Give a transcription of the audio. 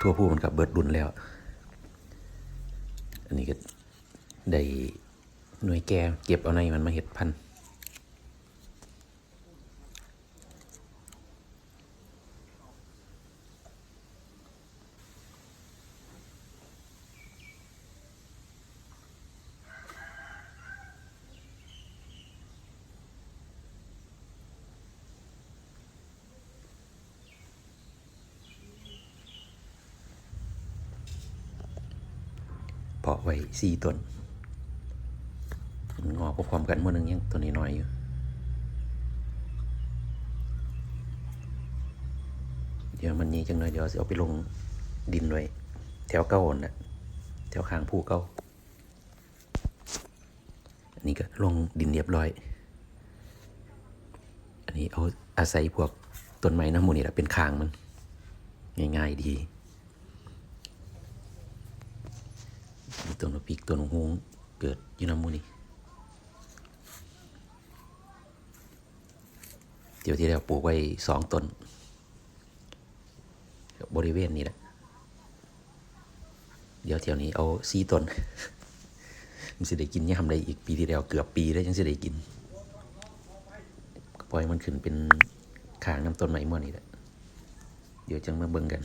ทั่วผู้มันกับเบิดดุนแล้ว อันนี้ก็ได้หน่วยแก่เก็บเอาในมันมาเห็ดพันธุ์ เพาะไว้สี่ต้นมันงอกพร้อมกันหมื่อนึงยังตัวนี้น้อยอยู่เดี๋ยวมันนี้จังเลยเดี๋ยวเอาไปลงดินไว้แถวเก้าอน่ะแถวข้างภูเก้าอันนี้ก็ลงดินเรียบร้อย อันนี้เอาอาศัยพวกต้นไม้น้ำมูนี่แหละเป็นคางมัน ง่าย ๆ ดี มีต้นพริกต้นหงเกิดอยู่น้ำมูนี่เดี๋ยวที่เราปลูกไว้สองต้นบริเวณนี้แหละ เดี๋ยวแถวนี้เอาสี่ต้นมันสิได้กินย่ำได้อีกปีที่แล้วเกือบปีแล้วยังสิได้กินปล่อยมันขึ้นเป็นขางน้ำต้นไม้หมดนี่แหละเดี๋ยวจังมาเบิ่งกัน